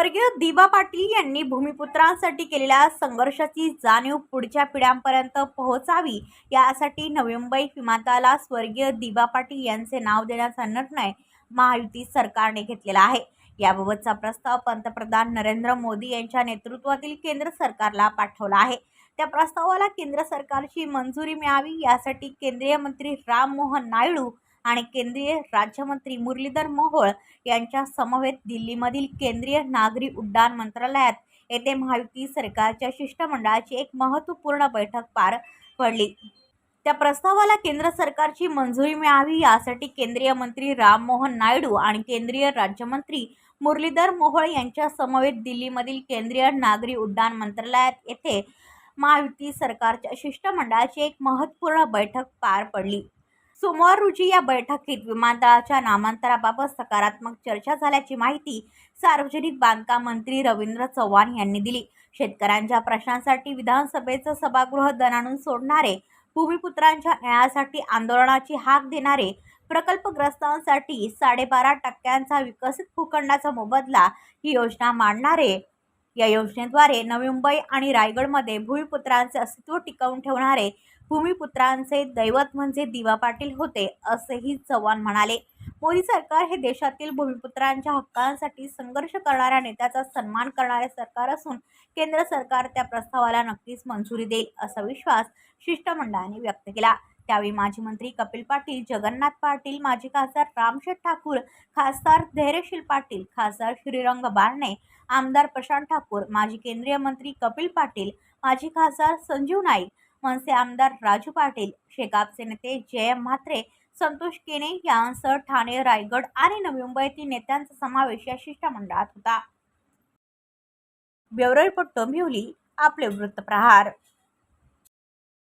स्वर्गीय दिवा पाटील यांनी भूमिपुत्रांसाठी केलेल्या संघर्षाची जाणीव पुढच्या पिढ्यांपर्यंत पोहोचावी यासाठी नवी मुंबई विमानतळाला स्वर्गीय दिवा पाटील यांचे नाव देण्याचा निर्णय महायुती सरकारने घेतलेला आहे. याबाबतचा प्रस्ताव पंतप्रधान नरेंद्र मोदी यांच्या नेतृत्वातील केंद्र सरकारला पाठवला आहे. त्या प्रस्तावाला केंद्र सरकारची मंजुरी मिळावी यासाठी केंद्रीय मंत्री राम मोहन नायडू आणि केंद्रीय राज्यमंत्री मुरलीधर मोहोळ यांच्या समवेत दिल्लीमधील केंद्रीय नागरी उड्डाण मंत्रालयात येथे महायुती सरकारच्या शिष्टमंडळाची एक महत्त्वपूर्ण बैठक पार पडली. त्या प्रस्तावाला केंद्र सरकारची मंजुरी मिळावी यासाठी केंद्रीय मंत्री राममोहन नायडू आणि केंद्रीय राज्यमंत्री मुरलीधर मोहोळ यांच्या समवेत दिल्लीमधील केंद्रीय नागरी उड्डाण मंत्रालयात येथे महायुती सरकारच्या शिष्टमंडळाची एक महत्त्वपूर्ण बैठक पार पडली. सोमवार रोजी या बैठकीत विमानतळाच्या नामांतराबाबत सकारात्मक चर्चा झाल्याची माहिती सार्वजनिक बांधकाम मंत्री रवींद्र चव्हाण यांनी दिली. शेतकऱ्यांच्या प्रश्नांसाठी विधानसभेचं सभागृह दणाणून सोडणारे भूमिपुत्रांच्या न्यायासाठी आंदोलनाची हाक देणारे प्रकल्पग्रस्तांसाठी साडेबारा टक्क्यांचा विकसित भूखंडाचा मोबदला ही योजना मांडणारे या योजनेद्वारे नवी मुंबई आणि रायगडमध्ये भूमिपुत्रांचे अस्तित्व टिकवून ठेवणारे भूमिपुत्रांचे दैवत म्हणजे दिवा पाटील होते असेही चव्हाण म्हणाले. मोदी सरकार हे देशातील भूमिपुत्रांच्या हक्कांसाठी संघर्ष करणाऱ्या नेत्याचा सन्मान करणारे सरकार असून केंद्र सरकार त्या प्रस्तावाला नक्कीच मंजुरी देईल असा विश्वास शिष्टमंडळाने व्यक्त केला. त्यावेळी माजी मंत्री कपिल पाटील जगन्नाथ पाटील माजी खासदार रामशेठ ठाकूर खासदार धैर्यशील पाटील खासदार श्रीरंग बारणे आमदार प्रशांत ठाकूर माजी केंद्रीय मंत्री कपिल पाटील माजी खासदार संजीव नाईक मनसे आमदार राजू पाटील शेकापचे नेते जयम म्हात्रे संतोष केने यांसह ठाणे रायगड आणि नवी मुंबईतील नेत्यांचा समावेश या शिष्टमंडळात होता. ब्युरो रिपोर्ट डोंबिवली आपले वृत्तप्रहार